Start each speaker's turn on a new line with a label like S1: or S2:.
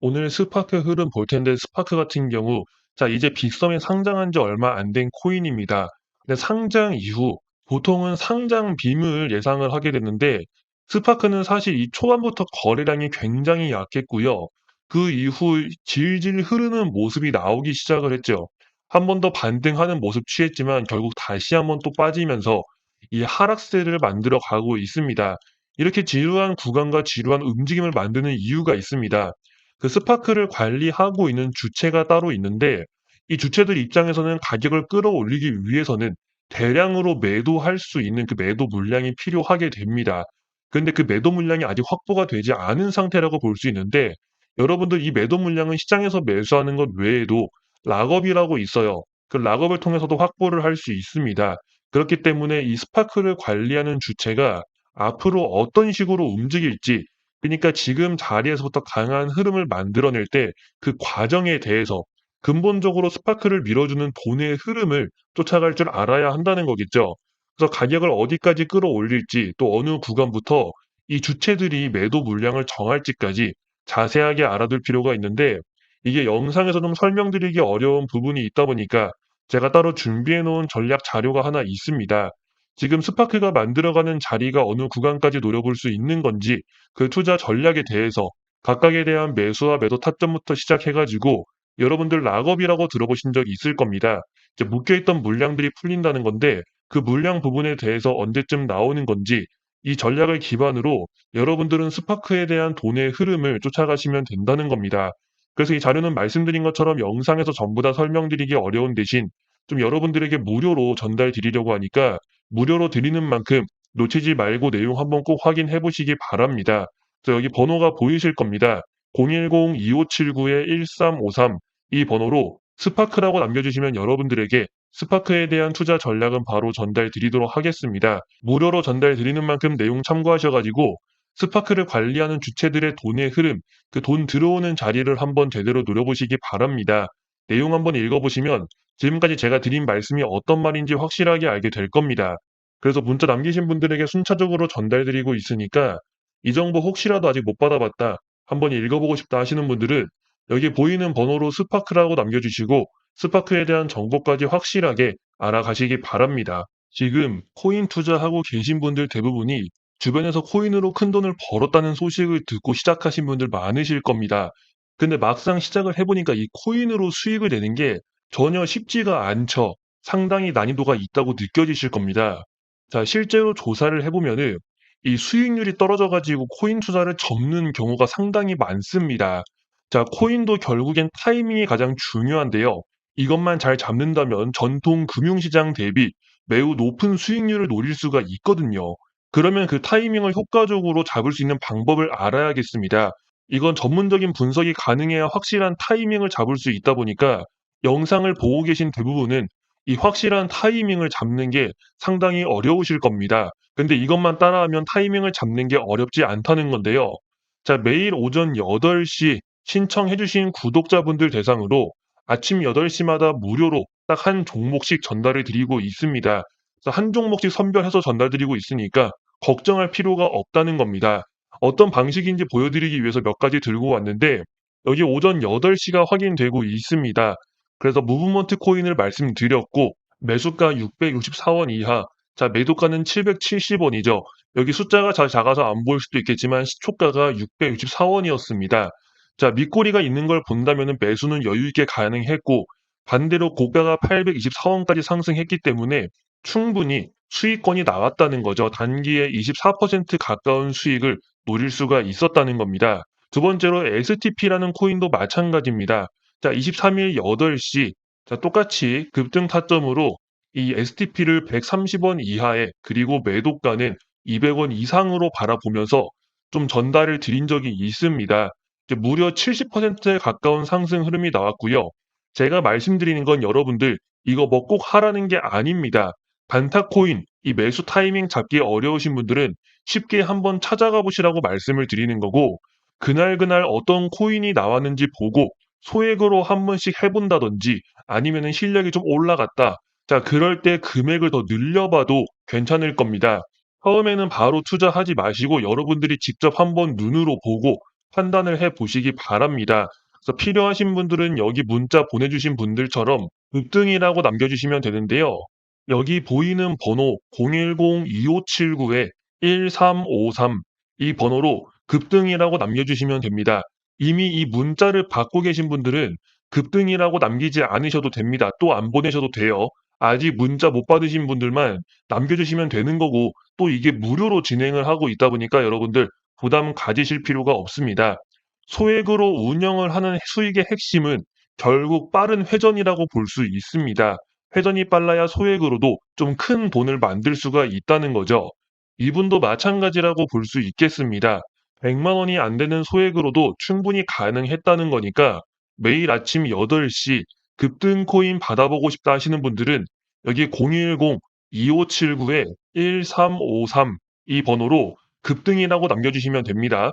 S1: 오늘 스파크 흐름 볼 텐데 스파크 같은 경우 자 이제 빅섬에 상장한 지 얼마 안 된 코인입니다. 근데 상장 이후 보통은 상장 빔을 예상을 하게 됐는데 스파크는 사실 이 초반부터 거래량이 굉장히 약했고요. 그 이후 질질 흐르는 모습이 나오기 시작을 했죠. 한 번 더 반등하는 모습 취했지만 결국 다시 한 번 또 빠지면서 이 하락세를 만들어 가고 있습니다. 이렇게 지루한 구간과 지루한 움직임을 만드는 이유가 있습니다. 그 스파크를 관리하고 있는 주체가 따로 있는데 이 주체들 입장에서는 가격을 끌어올리기 위해서는 대량으로 매도할 수 있는 그 매도 물량이 필요하게 됩니다. 근데 그 매도 물량이 아직 확보가 되지 않은 상태라고 볼 수 있는데 여러분들 이 매도 물량은 시장에서 매수하는 것 외에도 락업이라고 있어요. 그 락업을 통해서도 확보를 할 수 있습니다. 그렇기 때문에 이 스파크를 관리하는 주체가 앞으로 어떤 식으로 움직일지 그러니까 지금 자리에서부터 강한 흐름을 만들어낼 때 그 과정에 대해서 근본적으로 스파크를 밀어주는 돈의 흐름을 쫓아갈 줄 알아야 한다는 거겠죠. 그래서 가격을 어디까지 끌어올릴지 또 어느 구간부터 이 주체들이 매도 물량을 정할지까지 자세하게 알아둘 필요가 있는데 이게 영상에서 좀 설명드리기 어려운 부분이 있다 보니까 제가 따로 준비해 놓은 전략 자료가 하나 있습니다. 지금 스파크가 만들어가는 자리가 어느 구간까지 노려볼 수 있는 건지 그 투자 전략에 대해서 각각에 대한 매수와 매도 타점부터 시작해가지고 여러분들 락업이라고 들어보신 적이 있을 겁니다. 이제 묶여있던 물량들이 풀린다는 건데 그 물량 부분에 대해서 언제쯤 나오는 건지 이 전략을 기반으로 여러분들은 스파크에 대한 돈의 흐름을 쫓아가시면 된다는 겁니다. 그래서 이 자료는 말씀드린 것처럼 영상에서 전부 다 설명드리기 어려운 대신 좀 여러분들에게 무료로 전달 드리려고 하니까 무료로 드리는 만큼 놓치지 말고 내용 한번 꼭 확인해 보시기 바랍니다. 그래서 여기 번호가 보이실 겁니다. 010-2579-1353 이 번호로 스파크라고 남겨주시면 여러분들에게 스파크에 대한 투자 전략은 바로 전달 드리도록 하겠습니다. 무료로 전달 드리는 만큼 내용 참고하셔가지고 스파크를 관리하는 주체들의 돈의 흐름, 그 돈 들어오는 자리를 한번 제대로 노려보시기 바랍니다. 내용 한번 읽어보시면 지금까지 제가 드린 말씀이 어떤 말인지 확실하게 알게 될 겁니다. 그래서 문자 남기신 분들에게 순차적으로 전달드리고 있으니까 이 정보 혹시라도 아직 못 받아봤다, 한번 읽어보고 싶다 하시는 분들은 여기 보이는 번호로 스파크라고 남겨주시고 스파크에 대한 정보까지 확실하게 알아가시기 바랍니다. 지금 코인 투자하고 계신 분들 대부분이 주변에서 코인으로 큰 돈을 벌었다는 소식을 듣고 시작하신 분들 많으실 겁니다. 근데 막상 시작을 해보니까 이 코인으로 수익을 내는 게 전혀 쉽지가 않죠. 상당히 난이도가 있다고 느껴지실 겁니다. 자, 실제로 조사를 해보면은 이 수익률이 떨어져가지고 코인 투자를 접는 경우가 상당히 많습니다. 자, 코인도 결국엔 타이밍이 가장 중요한데요. 이것만 잘 잡는다면 전통 금융시장 대비 매우 높은 수익률을 노릴 수가 있거든요. 그러면 그 타이밍을 효과적으로 잡을 수 있는 방법을 알아야겠습니다. 이건 전문적인 분석이 가능해야 확실한 타이밍을 잡을 수 있다 보니까 영상을 보고 계신 대부분은 이 확실한 타이밍을 잡는 게 상당히 어려우실 겁니다. 근데 이것만 따라하면 타이밍을 잡는 게 어렵지 않다는 건데요. 자, 매일 오전 8시 신청해주신 구독자분들 대상으로 아침 8시마다 무료로 딱 한 종목씩 전달을 드리고 있습니다. 한 종목씩 선별해서 전달드리고 있으니까 걱정할 필요가 없다는 겁니다. 어떤 방식인지 보여드리기 위해서 몇 가지 들고 왔는데 여기 오전 8시가 확인되고 있습니다. 그래서 무브먼트 코인을 말씀드렸고 매수가 664원 이하, 자 매도가는 770원이죠. 여기 숫자가 잘 작아서 안 보일 수도 있겠지만 시초가가 664원이었습니다. 자 밑꼬리가 있는 걸 본다면 매수는 여유 있게 가능했고 반대로 고가가 824원까지 상승했기 때문에 충분히 수익권이 나왔다는 거죠. 단기에 24% 가까운 수익을 노릴 수가 있었다는 겁니다. 두 번째로 STP라는 코인도 마찬가지입니다. 자, 23일 8시 자, 똑같이 급등 타점으로 이 STP를 130원 이하에 그리고 매도가는 200원 이상으로 바라보면서 좀 전달을 드린 적이 있습니다. 무려 70%에 가까운 상승 흐름이 나왔고요. 제가 말씀드리는 건 여러분들 이거 뭐꼭 하라는 게 아닙니다. 단타코인 이 매수 타이밍 잡기 어려우신 분들은 쉽게 한번 찾아가 보시라고 말씀을 드리는 거고 그날그날 어떤 코인이 나왔는지 보고 소액으로 한 번씩 해본다든지 아니면은 실력이 좀 올라갔다. 자, 그럴 때 금액을 더 늘려봐도 괜찮을 겁니다. 처음에는 바로 투자하지 마시고 여러분들이 직접 한번 눈으로 보고 판단을 해 보시기 바랍니다. 그래서 필요하신 분들은 여기 문자 보내주신 분들처럼 급등이라고 남겨주시면 되는데요. 여기 보이는 번호 010-2579-1353 이 번호로 급등이라고 남겨주시면 됩니다. 이미 이 문자를 받고 계신 분들은 급등이라고 남기지 않으셔도 됩니다. 또 안 보내셔도 돼요. 아직 문자 못 받으신 분들만 남겨주시면 되는 거고 또 이게 무료로 진행을 하고 있다 보니까 여러분들 부담 가지실 필요가 없습니다. 소액으로 운영을 하는 수익의 핵심은 결국 빠른 회전이라고 볼 수 있습니다. 회전이 빨라야 소액으로도 좀 큰 돈을 만들 수가 있다는 거죠. 이분도 마찬가지라고 볼 수 있겠습니다. 100만 원이 안 되는 소액으로도 충분히 가능했다는 거니까 매일 아침 8시 급등 코인 받아보고 싶다 하시는 분들은 여기 010-2579-1353 이 번호로 급등이라고 남겨주시면 됩니다.